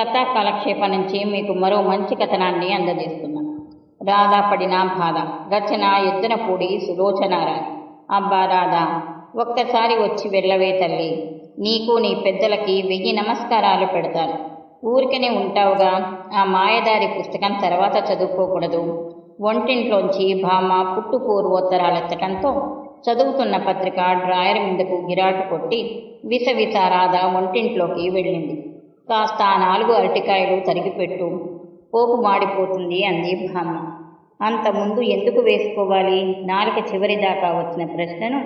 కథా కాలక్షేపం నుంచి మీకు మరో మంచి కథనాన్ని అందజేస్తున్నాను. రాధా పడిన బాధ రచన ఎత్తనపూడి సులోచనారాయ్ అబ్బా రాధా ఒక్కసారి వచ్చి వెళ్ళవే తల్లి. నీకు నీ పెద్దలకి వెయ్యి నమస్కారాలు పెడతాను. ఊరికనే ఉంటావుగా ఆ మాయదారి పుస్తకం తర్వాత చదువుకోకూడదు. ఒంటింట్లోంచి భామ పుట్టు పూర్వోత్తరాలెత్తటంతో చదువుతున్న పత్రిక డ్రాయర్ మీదకు గిరాటు కొట్టి విసవిస రాధ ఒంటింట్లోకి వెళ్ళింది. కాస్త ఆ నాలుగు అరటికాయలు తరిగిపెట్టు. పోపు మాడిపోతుంది అంది భామ అంత ముందు ఎందుకు వేసుకోవాలి? నాలుక చివరి దాకా వచ్చిన ప్రశ్నను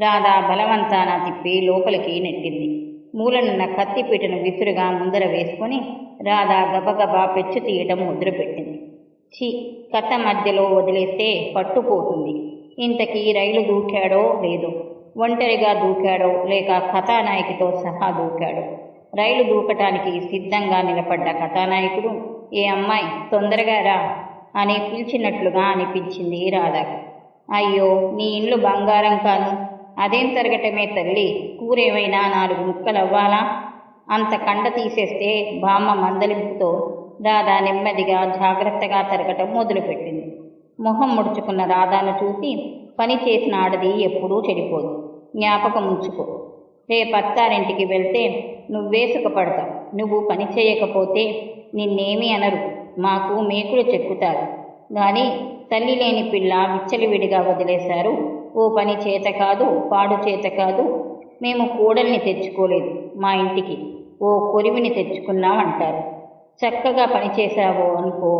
రాధా బలవంతాన తిప్పి లోపలికి నెట్టింది. మూలనున్న కత్తిపీటను విసురుగా ముందర వేసుకొని రాధా గబగబా పెచ్చు తీయటం ముద్రపెట్టింది ఛీ కథ మధ్యలో వదిలేస్తే పట్టుపోతుంది. ఇంతకీ రైలు దూకాడో లేదో? ఒంటరిగా దూకాడో లేక కథానాయకితో సహా దూకాడో? రైలు దూకటానికి సిద్ధంగా నిలబడ్డ కథానాయకుడు ఏ అమ్మాయి తొందరగా రా అని పిలిచినట్లుగా అనిపించింది రాధకు. అయ్యో నీ ఇండ్లు బంగారం కాను. అదేం తరగటమే తల్లి? కూరేమైనా నాలుగు ముక్కలు అవ్వాలా అంత కండ తీసేస్తే బామ్మ మందలింపుతో రాధా నెమ్మదిగా జాగ్రత్తగా తరగటం మొదలుపెట్టింది. మొహం ముడుచుకున్న రాధాను చూసి పని చేసిన ఆడది ఎప్పుడూ చెడిపోదు. జ్ఞాపకం ఉంచుకో. రేపత్తారింటికి వెళ్తే నువ్వే సుఖపడతావు. నువ్వు పని చేయకపోతే నిన్నేమీ అనరు. మాకు మేకులు చెక్కుతారు. కానీ తల్లి లేని పిల్ల విచ్చలివిడిగా వదిలేశారు. ఓ పని చేత కాదు పాడు చేత కాదు. మేము కూడల్ని తెచ్చుకోలేదు మా ఇంటికి. ఓ కొరివిని తెచ్చుకున్నామంటారు. చక్కగా పనిచేశావో అనుకో.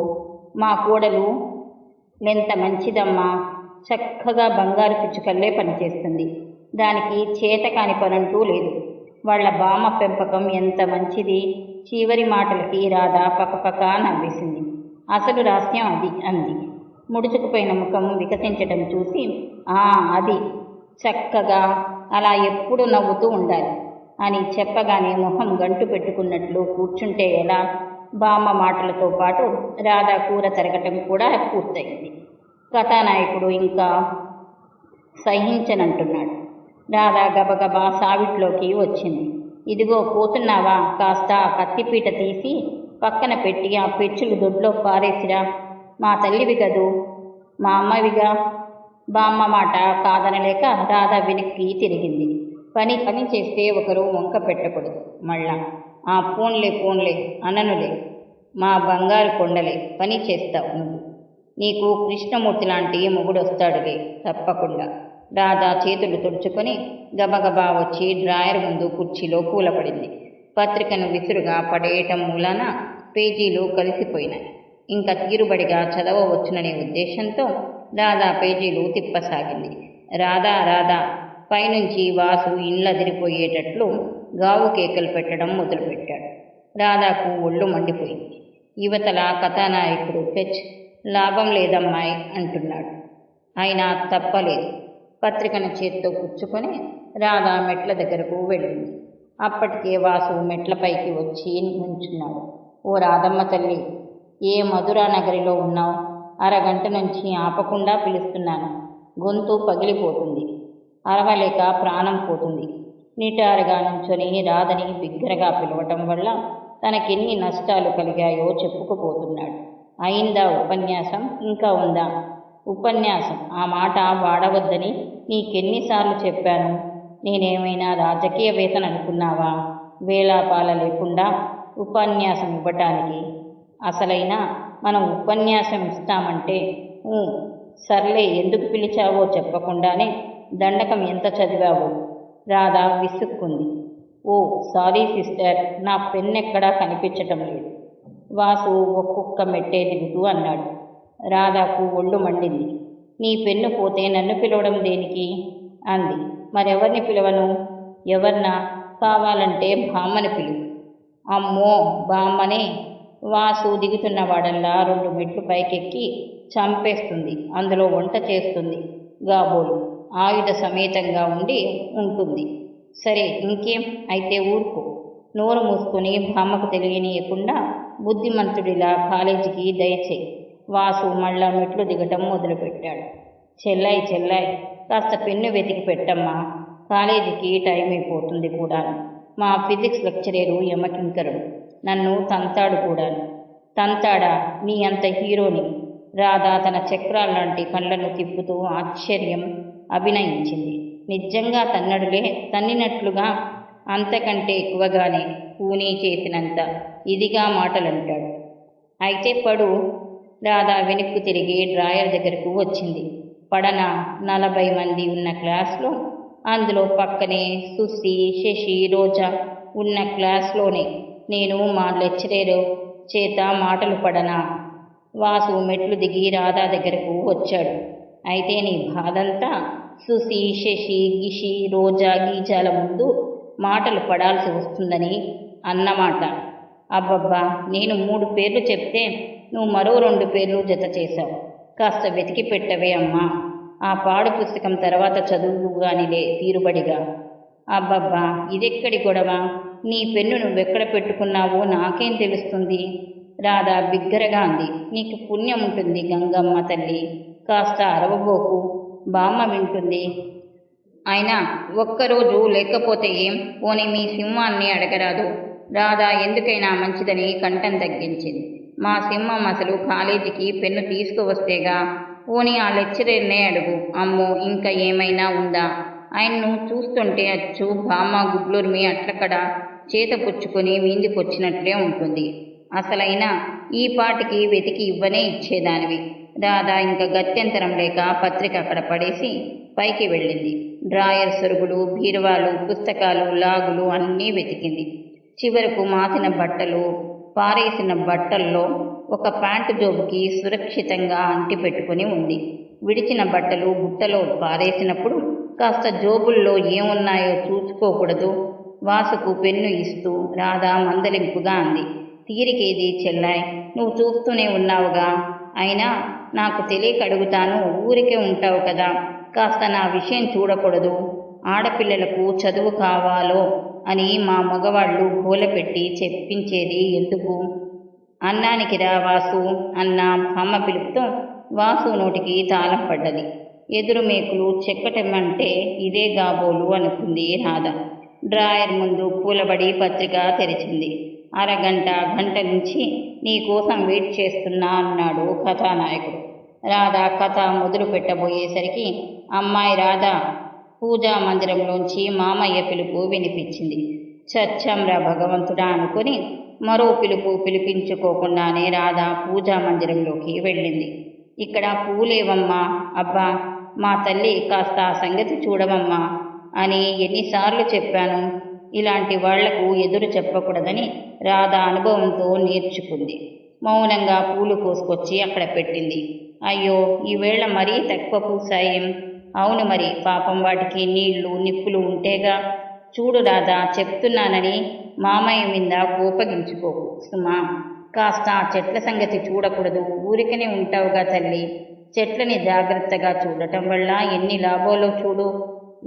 మా కూడలు ఎంత మంచిదమ్మా! చక్కగా బంగారు పిచ్చుకల్లే పనిచేస్తుంది దానికి చేత కాని పనంటూ లేదు. వాళ్ళ బామ పెంపకం ఎంత మంచిది? చివరి మాటలకి రాధా పకపక నవ్వేసింది అసలు రహస్యం అది అంది. ముడుచుకుపోయిన ముఖం వికసించటం చూసి ఆ అది చక్కగా అలా ఎప్పుడు నవ్వుతూ ఉండాలి అని చెప్పగానే ముఖం గంటు పెట్టుకున్నట్లు కూర్చుంటే ఎలా? బామ్మ మాటలతో పాటు రాధా కూర తరగటం కూడా పూర్తయింది. కథానాయకుడు ఇంకా సహించనంటున్నాడు. రాధా గబగబా సావిట్లోకి వచ్చింది. ఇదిగో పోతున్నావా? కాస్త ఆ కత్తిపీట తీసి పక్కన పెట్టి ఆ పెచ్చులు దొడ్లో పారేసిరా. మా తల్లివి కదూ? మా అమ్మవిగా? బామ్మ మాట కాదనలేక రాధ వెనక్కి తిరిగింది. పని పని చేస్తే ఒకరు వంక పెట్టకూడదు. మళ్ళా ఆ పోన్లే పోన్లే అననులే. మా బంగారు కొండలే పని చేస్తావు నువ్వు. నీకు కృష్ణమూర్తి లాంటి మొగుడొస్తాడులే తప్పకుండా. రాధా చేతులు తుడుచుకొని గబగబా వచ్చి డ్రాయర్ ముందు కుర్చీలో కూలపడింది. పత్రికను విసురుగా పడేయటం మూలాన పేజీలు కలిసిపోయినాయి. ఇంకా తీరుబడిగా చదవవచ్చుననే ఉద్దేశంతో రాధా పేజీలు తిప్పసాగింది. రాధా రాధా పైనుంచి వాసు ఇండ్లదిరిపోయేటట్లు గావు కేకలు పెట్టడం మొదలుపెట్టాడు. రాధాకు ఒళ్ళు మండిపోయింది. యువతల కథానాయకుడు హెచ్ లాభం లేదమ్మాయి అంటున్నాడు. అయినా తప్పలేదు. పత్రికను చేత్తో పుచ్చుకొని రాధా మెట్ల దగ్గరకు వెళ్ళింది. అప్పటికే వాసు మెట్లపైకి వచ్చి నుంచున్నాడు. ఓ రాధమ్మ తల్లి ఏ మధురా నగరిలో ఉన్నావు? అరగంట నుంచి ఆపకుండా పిలుస్తున్నాను. గొంతు పగిలిపోతుంది. అరవలేక ప్రాణం పోతుంది. నిటారుగా నుంచొని రాధని బిగ్గరగా పిలవటం వల్ల తనకెన్ని నష్టాలు కలిగాయో చెప్పుకుపోతున్నాడు. అయిందా ఉపన్యాసం? ఇంకా ఉందా? ఉపన్యాసం. ఆ మాట వాడవద్దని నీకెన్నిసార్లు చెప్పాను. నేనేమైనా రాజకీయవేత్తను అనుకున్నావా వేళాపాల లేకుండా ఉపన్యాసం ఇవ్వటానికి. అసలైనా మనం ఉపన్యాసం ఇస్తామంటే ఊ, సర్లే ఎందుకు పిలిచావో చెప్పకుండానే దండకం ఎంత చదివావో? రాధా విసుక్కుంది. ఓ సారీ సిస్టర్ నా పెన్నెక్కడా కనిపించటం లేదు. వాసు ఒక్కొక్క మెట్టే దిగుతూ అన్నాడు. రాధాకు ఒళ్ళు మండింది. నీ పెన్ను పోతే నన్ను పిలవడం దేనికి? అంది. మరెవరిని పిలవను? ఎవరినా? కావాలంటే బామ్మని పిలువు అమ్మో బామ్మనే! వాసు దిగుతున్న వాడల్లా రెండు మెట్లు పైకెక్కి చంపేస్తుంది. అందులో వంట చేస్తుంది. గాబోలు. ఆయుధ సమేతంగా ఉండి ఉంటుంది. సరే ఇంకేం? అయితే ఊరుకో. నోరు మూసుకొని బామ్మకు తెలియనీయకుండా బుద్ధిమంతుడిలా కాలేజీకి దయచేయి. వాసు మళ్ళా మెట్లు దిగటం మొదలుపెట్టాడు. చెల్లాయి చెల్లాయి కాస్త పెన్ను వెతికి పెట్టమ్మా. కాలేజీకి టైం అయిపోతుంది కూడా మా ఫిజిక్స్ లెక్చరేరు యమకింకరుడు. నన్ను తంతాడు కూడా తంతాడా? నీ అంత హీరోని. రాధా తన చక్రాల్లాంటి కళ్ళను తిప్పుతూ ఆశ్చర్యం అభినయించింది. నిజంగా తన్నడులే తన్నినట్లుగా అంతకంటే ఎక్కువగానే పూనీ చేసినంత ఇదిగా మాటలంటాడు. అయితే పడు రాధా వెనక్కు తిరిగి డ్రాయర్ దగ్గరకు వచ్చింది. పడన నలభై మంది ఉన్న క్లాస్లో అందులో పక్కనే సుసి శశి రోజా ఉన్న క్లాస్లోనే నేను మా లెక్చరర్ చేత మాటలు పడనా. వాసు మెట్లు దిగి రాధా దగ్గరకు వచ్చాడు. అయితే నీ బాధంతా? సుసి శశి గిషి రోజా గీజాల ముందు మాటలు పడాల్సి వస్తుందని అన్నమాట. అబ్బబ్బా నేను మూడు పేర్లు చెప్తే నువ్వు మరో రెండు పేర్లు జత చేశావు. కాస్త వెతికి పెట్టవే అమ్మా. ఆ పాడు పుస్తకం తర్వాత చదువుగానిలే తీరుబడిగా. అబ్బబ్బా ఇదెక్కడి గొడవ? నీ పెన్ను నువ్వెక్కడ పెట్టుకున్నావో నాకేం తెలుస్తుంది? రాధా బిగ్గరగా అంది. నీకు పుణ్యం ఉంటుంది గంగమ్మ తల్లి. కాస్త అరవబోకు. బామ్మ వింటుంది. అయినా ఒక్కరోజు లేకపోతే ఏం? పోనీ మీ సింహాన్ని అడగరాదు. రాధా ఎందుకైనా మంచిదని కంఠం తగ్గించింది. మా సింహం అసలు కాలేజీకి పెన్ను తీసుకువస్తేగా? పోనీ ఆ లెక్చరర్నే అడుగు. అమ్మో ఇంకా ఏమైనా ఉందా? ఆయన్ను చూస్తుంటే అచ్చు బామ్మ గుడ్లూరిమి అట్లక్కడ చేత పుచ్చుకొని వీందికొచ్చినట్లే ఉంటుంది. అసలైనా ఈ పాటికి వెతికి ఇవ్వనే ఇచ్చేదానివి. దాదా ఇంకా గత్యంతరం లేక పత్రిక అక్కడ పడేసి పైకి వెళ్ళింది. డ్రాయర్ సొరుగులు బీరువాలు పుస్తకాలు లాగులు అన్నీ వెతికింది. చివరకు మాసిన బట్టలు పారేసిన బట్టల్లో ఒక ప్యాంటు జోబుకి సురక్షితంగా అంటిపెట్టుకుని ఉంది. విడిచిన బట్టలు బుట్టలో పారేసినప్పుడు కాస్త జోబుల్లో ఏమున్నాయో చూసుకోకూడదు. వాసుకు పెన్ను ఇస్తూ రాధా మందలింపుగా అంది. తీరికేది చెల్లాయ్ నువ్వు చూస్తూనే ఉన్నావుగా. అయినా నాకు తెలియక అడుగుతాను ఊరికే ఉంటావు కదా. కాస్త నా విషయం చూడకూడదు. ఆడపిల్లలకు చదువు కావాలో అని మా మగవాళ్ళు గోలపెట్టి చెప్పించేది ఎందుకు? అన్నానికి రా వాసు అన్న అమ్మ పిలుపుతో వాసు నోటికి తాళం పడ్డది. ఎదురు మేకులు చెక్కటమంటే ఇదే గాబోలు అనుకుంది రాధ. డ్రాయర్ ముందు పూలబడి పత్రిక తెరిచింది. అరగంట గంట నుంచి నీ కోసం వెయిట్ చేస్తున్నా అన్నాడు కథానాయకుడు. రాధ కథ మొదలు పెట్టబోయేసరికి అమ్మాయి రాధ పూజా మందిరంలోంచి మామయ్య పిలుపు వినిపించింది. చచ్చంరా భగవంతుడా అనుకుని మరో పిలుపు పిలిపించుకోకుండానే రాధ పూజా మందిరంలోకి వెళ్ళింది. ఇక్కడ పూలేవమ్మా? అబ్బా మా తల్లి కాస్త ఆ సంగతి చూడవమ్మా అని ఎన్నిసార్లు చెప్పాను. ఇలాంటి వాళ్ళకు ఎదురు చెప్పకూడదని రాధ అనుభవంతో నేర్చుకుంది. మౌనంగా పూలు కోసుకొచ్చి అక్కడ పెట్టింది. అయ్యో ఈవేళ మరీ తక్కువ పూసాయి? అవును మరి పాపం వాటికి నీళ్ళు నిప్పులు ఉంటేగా. చూడు రాధా చెప్తున్నానని మామయ్య మీద కోపగించుకోకు సుమా. కాస్త ఆ చెట్ల సంగతి చూడకూడదు ఊరికనే ఉంటావుగా తల్లి. చెట్లని జాగ్రత్తగా చూడటం వల్ల ఎన్ని లాభాలో చూడు.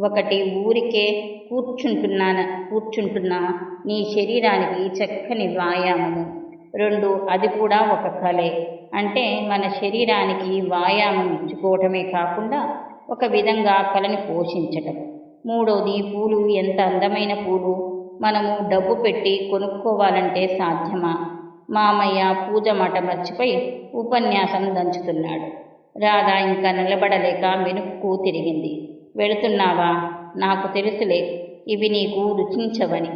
ఒకటి ఊరికే కూర్చుంటున్నాన కూర్చుంటున్నా నీ శరీరానికి చక్కని వ్యాయామము. రెండు అది కూడా ఒక కళే అంటే మన శరీరానికి వ్యాయామం ఇచ్చుకోవటమే కాకుండా ఒక విధంగా కళని పోషించటం. మూడవది పూలు ఎంత అందమైన పూలు? మనము డబ్బు పెట్టి కొనుక్కోవాలంటే సాధ్యమా? మామయ్య పూజ మాట మర్చిపోయి ఉపన్యాసం దంచుతున్నాడు. రాధా ఇంకా నిలబడలేక వెనుక్కు తిరిగింది. వెళుతున్నావా? నాకు తెలుసులే. ఇవి నీకు రుచించవని.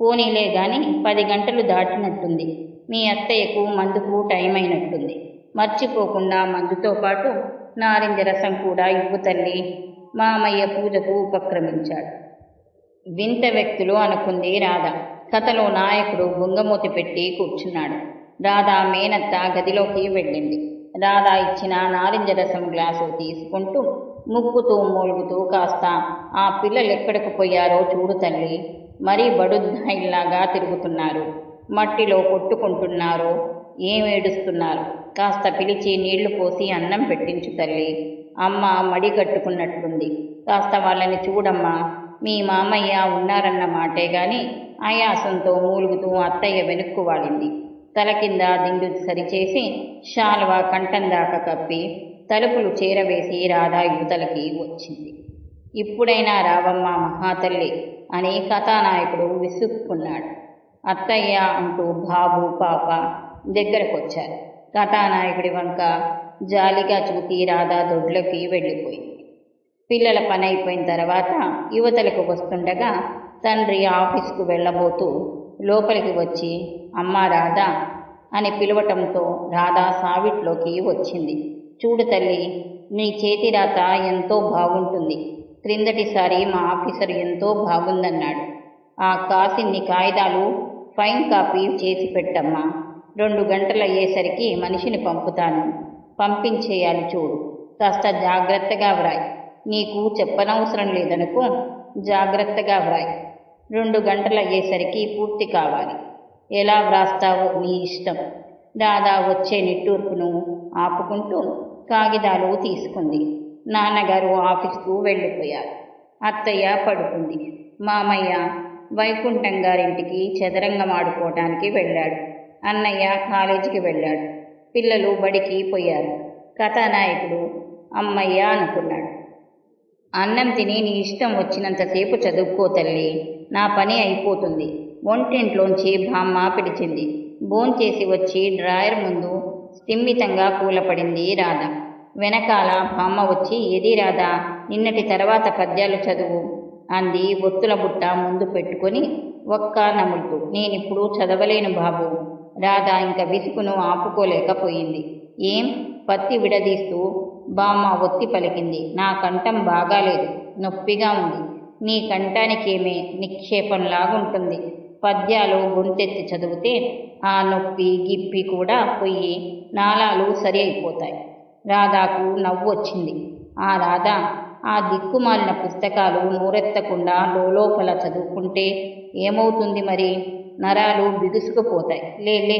పోనీలే గాని పది గంటలు దాటినట్టుంది. మీ అత్తయ్యకు మందుకు టైం అయినట్టుంది మర్చిపోకుండా మందుతో పాటు నారింజ రసం కూడా ఇవ్వు తల్లి. మామయ్య పూజకు ఉపక్రమించాడు. వింత వ్యక్తులు అనుకుంది రాధ. కథలో నాయకుడు బొంగమూతి పెట్టి కూర్చున్నాడు. రాధ మేనత్త గదిలోకి వెళ్ళింది. రాధ ఇచ్చిన నారింజ రసం గ్లాసు తీసుకుంటూ ముక్కుతూ మూలుగుతూ కాస్త ఆ పిల్లలు ఎక్కడికి పోయారో చూడు తల్లి. మరీ బడుద్దాయిల్లాగా తిరుగుతున్నారు. మట్టిలో కొట్టుకుంటున్నారు ఏం ఏడుస్తున్నారు? కాస్త పిలిచి నీళ్ళు పోసి అన్నం పెట్టించు తల్లి. అమ్మ మడి కట్టుకున్నట్లుంది. కాస్త వాళ్ళని చూడమ్మా. మీ మామయ్య ఉన్నారన్న మాటే గాని ఆయాసంతో మూలుగుతూ అత్తయ్య వెనుక్కు వాడింది తల కింద దిండు సరిచేసి శాలువా కంఠం దాకా కప్పి తలుపులు చేరవేసి రాధా యువతలకి వచ్చింది. ఇప్పుడైనా రావమ్మ మహాతల్లి అని కథానాయకుడు విసుక్కున్నాడు. అత్తయ్య అంటూ బాబు పాప దగ్గరకొచ్చారు. కథానాయకుడి వంక జాలిగా చూసి రాధా దొడ్లోకి వెళ్ళిపోయింది. పిల్లల పని అయిపోయిన తర్వాత యువతలకు వస్తుండగా తండ్రి ఆఫీస్కు వెళ్ళబోతూ లోపలికి వచ్చి అమ్మా రాధా అని పిలవటంతో రాధా సావిట్లోకి వచ్చింది. చూడు తల్లి నీ చేతి రాత ఎంతో బాగుంటుంది. క్రిందటిసారి మా ఆఫీసర్ ఎంతో బాగుందన్నాడు. ఆ కాసిన్ని కాగితాలు ఫైన్ కాపీ చేసి పెట్టమ్మా. రెండు గంటలు అయ్యేసరికి మనిషిని పంపుతాను. పంపించేయాలి చూడు. కాస్త జాగ్రత్తగా వ్రాయి. నీకు చెప్పనవసరం లేదనుకో జాగ్రత్తగా వ్రాయి. రెండు గంటలు అయ్యేసరికి పూర్తి కావాలి. ఎలా వ్రాస్తావో నీ ఇష్టం. దాదా వచ్చే నిట్టూర్పును ఆపుకుంటూ కాగితాలు తీసుకుంది. నాన్నగారు ఆఫీస్కు వెళ్ళిపోయారు. అత్తయ్య పడుకుంది. మామయ్య వైకుంఠం గారింటికి చదరంగం ఆడుకోవటానికి వెళ్ళాడు. అన్నయ్య కాలేజీకి వెళ్ళాడు. పిల్లలు బడికి పోయారు. కథానాయకుడు అమ్మయ్య అనుకున్నాడు. అన్నం తిని నీ ఇష్టం వచ్చినంతసేపు చదువుకో తల్లి. నా పని అయిపోతుంది. ఒంటింట్లోంచి బామ్మ పిలిచింది. భోంచేసి వచ్చి డ్రాయర్ ముందు స్థిమ్మితంగా కూలపడింది రాధ. వెనకాల బామ్మ వచ్చి ఏది రాధా? నిన్నటి తర్వాత పద్యాలు చదువు అంది ఒత్తుల బుట్ట ముందు పెట్టుకొని ఒక్క నములుతూ. నేనిప్పుడు చదవలేను బాబు. రాధ ఇంక విసుకును ఆపుకోలేకపోయింది. ఏం? పత్తి విడదీస్తూ బామ్మ ఒత్తి పలికింది. నా కంఠం బాగాలేదు. నొప్పిగా ఉంది. నీ కంఠానికేమే నిక్షేపంలాగుంటుంది. పద్యాలు గొంతెత్తి చదివితే ఆ నొప్పి గిప్పి కూడా పోయి నాళాలు సరి అయిపోతాయి రాధాకు నవ్వు వచ్చింది ఆ రాధ ఆ దిక్కుమాలిన పుస్తకాలు నోరెత్తకుండా లోపల చదువుకుంటే ఏమవుతుంది మరి? నరాలు బిగుసుకుపోతాయి. లేలే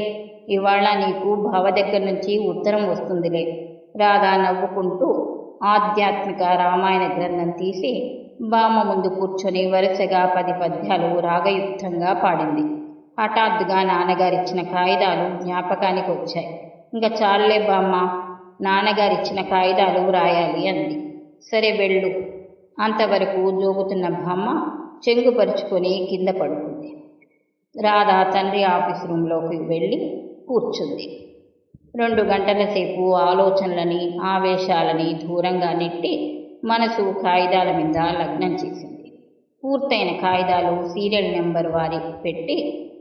ఇవాళ నీకు బావ దగ్గర నుంచి ఉత్తరం వస్తుందిలే. రాధా నవ్వుకుంటూ ఆధ్యాత్మిక రామాయణ గ్రంథం తీసి బామ్మ ముందు కూర్చొని వరుసగా పది పద్యాలు రాగయుక్తంగా పాడింది. హఠాత్తుగా నాన్నగారిచ్చిన కాగితాలు జ్ఞాపకానికి వచ్చాయి. ఇంకా చాలే బామ్మ నాన్నగారిచ్చిన కాగితాలు రాయాలి అంది. సరే వెళ్ళు. అంతవరకు జోగుతున్న బామ్మ చెంగుపరుచుకొని కింద పడుకుంది. రాధ తండ్రి ఆఫీస్ రూమ్లోకి వెళ్ళి కూర్చుంది. రెండు గంటల సేపు ఆలోచనలని ఆవేశాలని దూరంగా నెట్టి మనసు కాగితాల మీద లగ్నం చేసింది. పూర్తయిన కాగితాలు సీరియల్ నెంబర్ వారి పెట్టి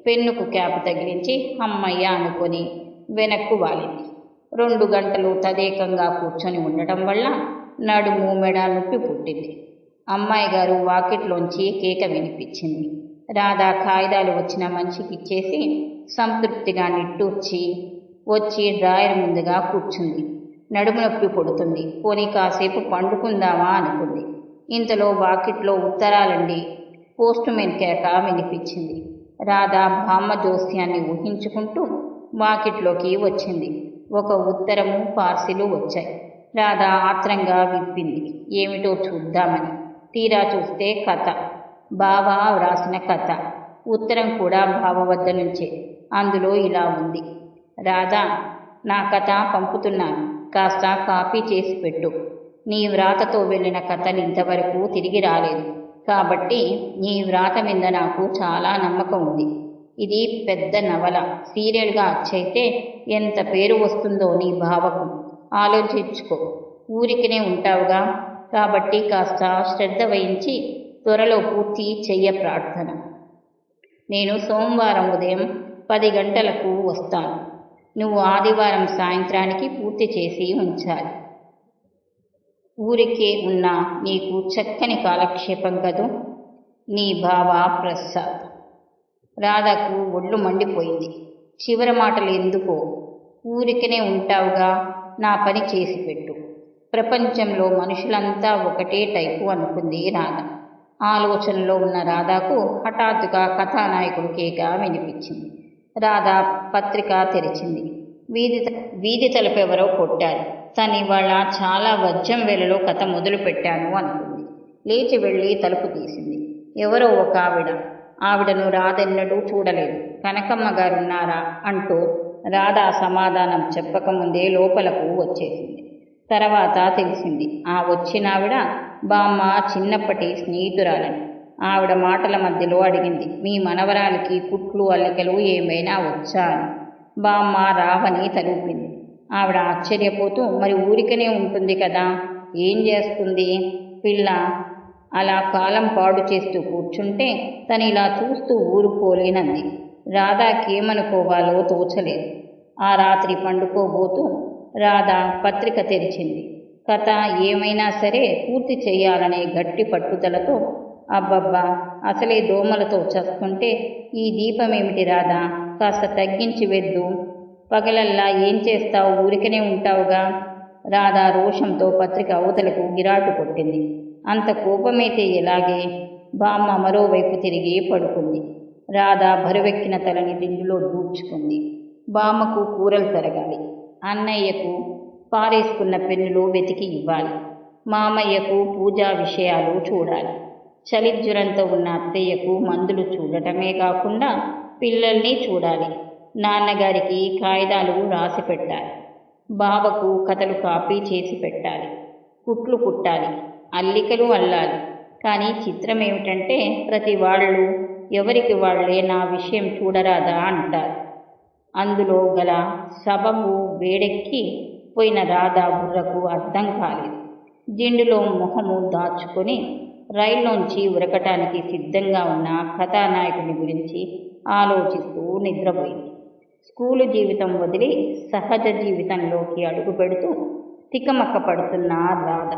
పెన్నుకు క్యాప్ తగిలించి అమ్మయ్య అనుకొని వెనక్కు వాలింది. రెండు గంటలు తదేకంగా కూర్చొని ఉండటం వల్ల నడుము మెడ నొప్పి పుట్టింది. అమ్మాయి గారు వాకిట్లోంచి కేక వినిపించింది. రాధా కాగితాలు వచ్చిన మనిషికి ఇచ్చేసి సంతృప్తిగా నిట్టూర్చి వచ్చి డ్రాయర్ ముందుగా కూర్చుంది. నడుము నొప్పి పుడుతుంది. పోనీ కాసేపు పండుకుందామా అనుకుంది. ఇంతలో వాకిట్లో ఉత్తరాలండి పోస్ట్ మెన్ కేక వినిపించింది. రాధా బామ్మ జోస్యాన్ని ఊహించుకుంటూ వాకిట్లోకి వచ్చింది. ఒక ఉత్తరము పార్సిలు వచ్చాయి. రాధా ఆత్రంగా విప్పింది. ఏమిటో చూద్దామని. తీరా చూస్తే కథ. బావ వ్రాసిన కథ. ఉత్తరం కూడా బావ వద్ద నుంచే. అందులో ఇలా ఉంది. రాధా నా కథ పంపుతున్నాను. కాస్త కాపీ చేసి పెట్టు. నీ వ్రాతతో వెళ్ళిన కథలు ఇంతవరకు తిరిగి రాలేదు. కాబట్టి నీ వ్రాత మీద నాకు చాలా నమ్మకం ఉంది. ఇది పెద్ద నవల. సీరియల్గా అచ్చైతే ఎంత పేరు వస్తుందో నీ భావకు ఆలోచించుకో. ఊరికినే ఉంటావుగా. కాబట్టి కాస్త శ్రద్ధ వహించి త్వరలో పూర్తి చెయ్య ప్రార్థన. నేను సోమవారం ఉదయం పది గంటలకు వస్తాను. నువ్వు ఆదివారం సాయంత్రానికి పూర్తి చేసి ఉంచాలి. ఊరికే ఉన్న నీకు చక్కని కాలక్షేపం కదూ? నీ బావ ప్రసాద్. రాధకు ఒళ్ళు మండిపోయింది. చివరి మాటలు ఎందుకో? ఊరికనే ఉంటావుగా నా పని చేసి పెట్టు. ప్రపంచంలో మనుషులంతా ఒకటే టైపు అనుకుంది రాధ. ఆలోచనలో ఉన్న రాధాకు హఠాత్తుగా కథానాయకుడు కేక వినిపించింది. రాధ పత్రిక తెరిచింది. వీధి వీధి తలపెవరో కొట్టారు. తను ఇవాళ చాలా వజ్రం వేలలో కథ మొదలు పెట్టాను అనుకుంది. లేచి వెళ్ళి తలుపు తీసింది. ఎవరో ఒక ఆవిడ. ఆవిడను రాధెన్నడూ చూడలేదు. కనకమ్మ గారున్నారా అంటూ రాధ సమాధానం చెప్పకముందే లోపలకు వచ్చేసింది. తర్వాత తెలిసింది. ఆ వచ్చినావిడ బామ్మ చిన్నప్పటి స్నేహితురాలని. ఆవిడ మాటల మధ్యలో అడిగింది మీ మనవరాలికి కుట్లు అల్లికలు ఏమైనా వచ్చా అని. బామ్మ రావని తలూపింది. ఆవిడ ఆశ్చర్యపోతూ మరి ఊరికనే ఉంటుంది కదా ఏం చేస్తుంది? పిల్ల అలా కాలం పాడు చేస్తూ కూర్చుంటే తను ఇలా చూస్తూ ఊరుకోలేనంది. రాధాకేమనుకోవాలో తోచలేదు. ఆ రాత్రి పండుకోబోతూ రాధా పత్రిక తెరిచింది. కథ ఏమైనా సరే పూర్తి చేయాలనే గట్టి పట్టుదలతో అబ్బబ్బా అసలే దోమలతో చస్తుంటే ఈ దీపమేమిటి రాధా? కాస్త తగ్గించి వెద్దు. పగలల్లా ఏం చేస్తావు? ఊరికనే ఉంటావుగా? రాధా రోషంతో పత్రిక అవతలకు గిరాటు కొట్టింది. అంత కోపమైతే ఎలాగే? బామ్మ మరోవైపు తిరిగి పడుకుంది. రాధా బరువెక్కిన తలని దిండులో దూర్చుకుంది. బామ్మకు కూరలు తరగాలి. అన్నయ్యకు పారేసుకున్న పెన్నులు వెతికి ఇవ్వాలి. మామయ్యకు పూజా విషయాలు చూడాలి. చలిజ్వరంతో ఉన్న అత్తయ్యకు మందులు చూడటమే కాకుండా పిల్లల్ని చూడాలి. నాన్నగారికి కాగితాలు రాసి పెట్టాలి. బావకు కథలు కాపీ చేసి పెట్టాలి. కుట్లు కుట్టాలి. అల్లికలు అల్లాలి. కానీ చిత్రం ఏమిటంటే ప్రతి వాళ్ళు ఎవరికి వాళ్ళే నా విషయం చూడరాదా అంటారు. అందులో గల సబబు వేడెక్కి పోయిన రాధా బుర్రకు అర్థం కాలేదు. దిండులో మొహము దాచుకొని రైల్లోంచి ఉరకటానికి సిద్ధంగా ఉన్న కథానాయకుని గురించి ఆలోచిస్తూ నిద్రపోయింది. స్కూలు జీవితం వదిలి సహజ జీవితంలోకి అడుగు పెడుతూ తికమక్క పడుతున్న రాధ